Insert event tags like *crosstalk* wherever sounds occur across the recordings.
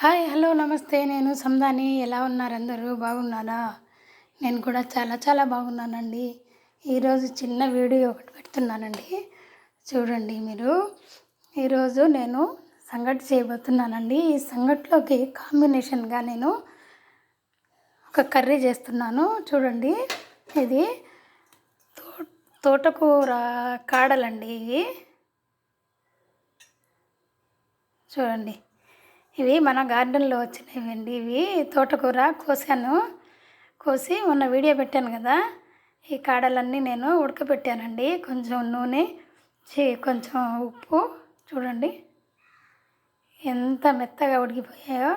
Hi hello నమస్తే. నేను సందాని ఎలా ఉన్నారు అందరూ? బాగున్నారా? నేను కూడా చాలా చాలా బాగున్నానండి. ఈరోజు చిన్న వీడియో ఒకటి పెడుతున్నానండి. చూడండి మీరు. ఈరోజు నేను సంగటి చేయబోతున్నానండి. ఈ సంగటిలోకి కాంబినేషన్గా నేను ఒక కర్రీ చేస్తున్నాను. చూడండి. ఇది తో తోటకూర కాడలండి ఇవి. చూడండి. ఇవి మన గార్డెన్లో వచ్చినవండి. ఇవి తోటకూర కోసాను. కోసి మొన్న వీడియో పెట్టాను కదా ఈ కాడలన్నీ నేను ఉడకబెట్టానండి. కొంచెం నూనె చి- కొంచెం ఉప్పు చూడండి. ఎంత మెత్తగా ఉడికిపోయాయో.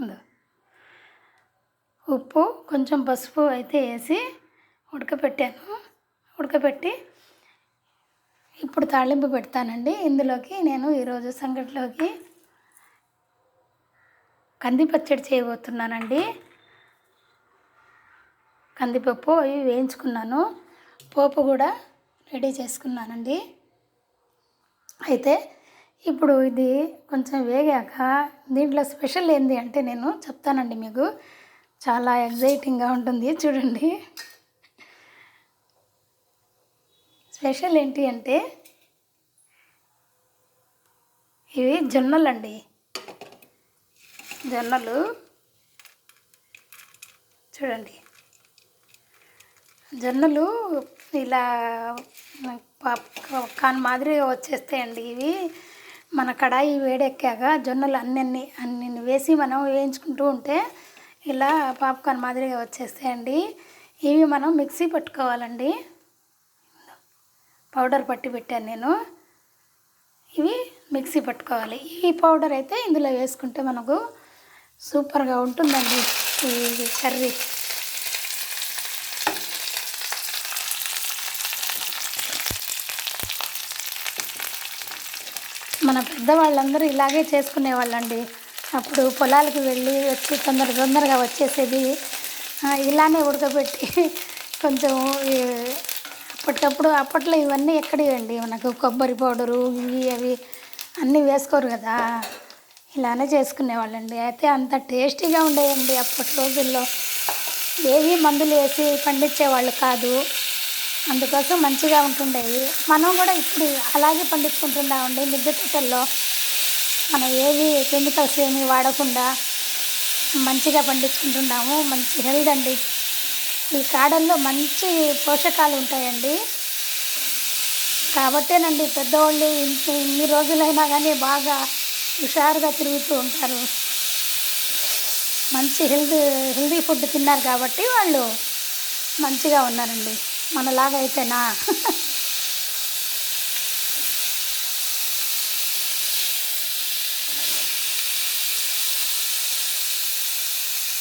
అందు. ఉప్పు కొంచెం పసుపు అయితే వేసి ఉడకపెట్టాను ఉడకపెట్టి ఇప్పుడు తాళింపు పెడతానండి. ఇందులోకి నేను ఈరోజు సంగటిలోకి కంది పచ్చడి చేయబోతున్నానండి. కందిపప్పు అవి వేయించుకున్నాను. పోపు కూడా రెడీ చేసుకున్నానండి. అయితే ఇప్పుడు ఇది కొంచెం వేగాక దీంట్లో స్పెషల్ ఏంటి అంటే నేను చెప్తానండి మీకు. చాలా ఎగ్జైటింగ్గా ఉంటుంది చూడండి. స్పెషల్ ఏంటి అంటే ఇవి జొన్నలండి. జొన్నలు. చూడండి. జొన్నలు ఇలా పాప్- మాదిరి మాదిరిగా వచ్చేస్తాయండి ఇవి. మన కడాయి వేడెక్కాక జొన్నలు అన్నీ అన్ని అన్ని వేసి మనం వేయించుకుంటూ ఉంటే ఇలా పాప్కార్న్ మాదిరిగా వచ్చేస్తాయండి. ఇవి మనం మిక్సీ పట్టుకోవాలండి. పౌడర్ పట్టి పెట్టాను నేను. ఇవి మిక్సీ పట్టుకోవాలి. ఈ పౌడర్ అయితే ఇందులో వేసుకుంటే మనకు సూపర్గా ఉంటుందండి ఈ కర్రీ. మన పెద్దవాళ్ళందరూ ఇలాగే చేసుకునేవాళ్ళండి. అప్పుడు పొలాలకు వెళ్ళి వచ్చి తొందర తొందరగా వచ్చేసేది. ఇలానే ఉడకబెట్టి *laughs* కొంచెం అప్పటికప్పుడు అప్పట్లో ఇవన్నీ ఎక్కడివండి? మనకు కొబ్బరి పౌడరు ఇవి అవి అన్నీ వేసుకోరు కదా. ఇలానే చేసుకునేవాళ్ళండి. అయితే అంత టేస్టీగా ఉండేయండి అప్పటి రోజుల్లో. ఏవి మందులు వేసి పండించేవాళ్ళు కాదు. అందుకోసం మంచిగా ఉంటుండేవి. మనం కూడా ఇప్పుడు అలాగే పండించుకుంటున్నామండి. మిద్దె తోటల్లో మనం ఏవి కెమికల్స్ ఏమి వాడకుండా మంచిగా పండించుకుంటున్నాము. మంచి హెల్త్ అండి. ఈ కాడల్లో మంచి పోషకాలు ఉంటాయండి. కాబట్టేనండి పెద్దవాళ్ళు ఇంత ఇన్ని రోజులైనా కానీ బాగా హుషారుగా తిరుగుతూ ఉంటారు. మంచి హెల్దీ హెల్దీ ఫుడ్ తిన్నారు కాబట్టి వాళ్ళు మంచిగా ఉన్నారండి. మనలాగా అయితేనా?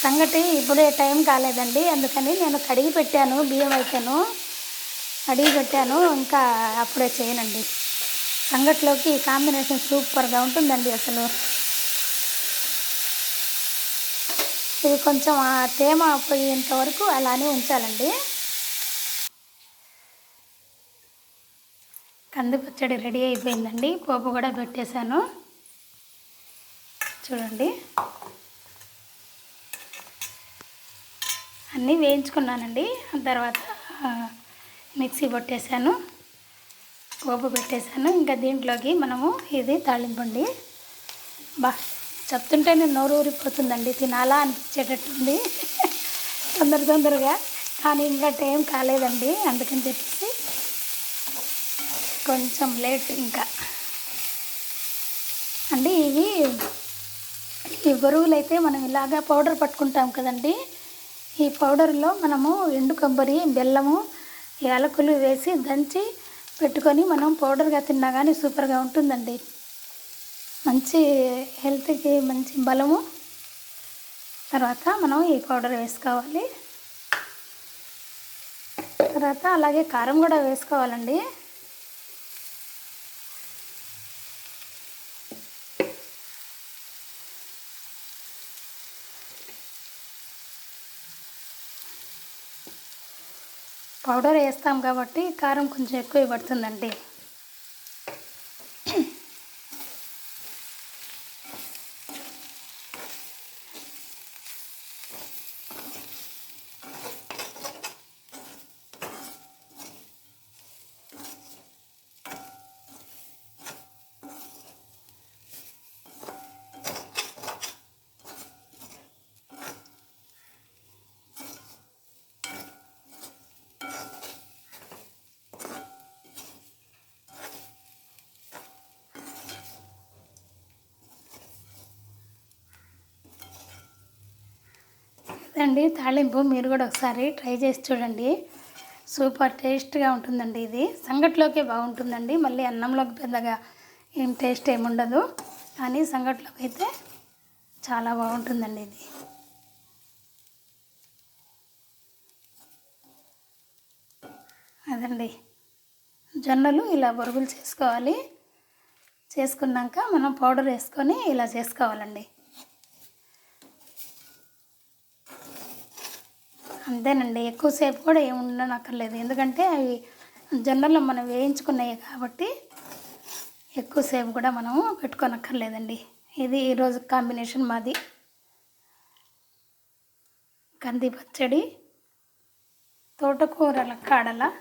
సంగటి ఇప్పుడే టైం కాలేదండి. అందుకని నేను కడిగి పెట్టాను బియ్యం అయితేను. కడిగి పెట్టాను ఇంకా అప్పుడే చేయనండి. సంగట్లోకి ఈ కాంబినేషన్ సూపర్గా ఉంటుందండి అసలు. ఇది కొంచెం ఆ తేమ పోయేంత వరకు అలానే ఉంచాలండి. కందిపచ్చడి రెడీ అయిపోయిందండి. పోపు కూడా పెట్టేశాను. చూడండి. అన్నీ వేయించుకున్నానండి. తర్వాత మిక్సీ పట్టేశాను పోపు పెట్టేశాను. ఇంకా దీంట్లోకి మనము ఇది తాళింపండి బా చెప్తుంటేనే నోరు ఊరిపోతుందండి. తినాలా అనిపించేటట్టుంది *laughs* తొందర తొందరగా. కానీ ఇంకా టైం కాలేదండి. అందుకని చెప్పేసి కొంచెం లేట్ ఇంకా. అండి ఇవి ఈ బరువులు అయితే మనం ఇలాగా పౌడర్ పట్టుకుంటాం కదండి. ఈ పౌడర్లో మనము ఎండు కొబ్బరి బెల్లము యాలకులు వేసి దంచి పెట్టుకొని మనం పౌడర్గా తిన్నా కానీ సూపర్గా ఉంటుందండి. మంచి హెల్త్కి మంచి బలము. తర్వాత మనం ఈ పౌడర్ వేసుకోవాలి. తర్వాత అలాగే కారం కూడా వేసుకోవాలండి. పౌడర్ వేస్తాం కాబట్టి కారం కొంచెం ఎక్కువ పడుతుందండి. అండి తాళింపు మీరు కూడా ఒకసారి ట్రై చేసి చూడండి. సూపర్ టేస్ట్గా ఉంటుందండి ఇది. సంగట్లోకే బాగుంటుందండి. మళ్ళీ అన్నంలోకి పెద్దగా ఏం టేస్ట్ ఏమి ఉండదు. కానీ సంగట్లోకి అయితే చాలా బాగుంటుందండి ఇది. అదండి. జొన్నలు ఇలా బొరుగులు చేసుకోవాలి. చేసుకున్నాక మనం పౌడర్ వేసుకొని ఇలా చేసుకోవాలండి. అంతేనండి. ఎక్కువసేపు కూడా ఏమి ఉండనక్కర్లేదు. ఎందుకంటే అవి జొన్నలు మనం వేయించుకున్నాయి కాబట్టి ఎక్కువసేపు కూడా మనము పెట్టుకోనక్కర్లేదండి. ఇది ఈరోజు కాంబినేషన్ మాది. కంది పచ్చడి తోటకూరల కాడల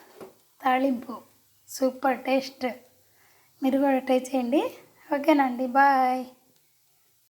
తాళింపు సూపర్ టేస్ట్. మీరు కూడా ట్రై చేయండి. ఓకేనండి. బాయ్.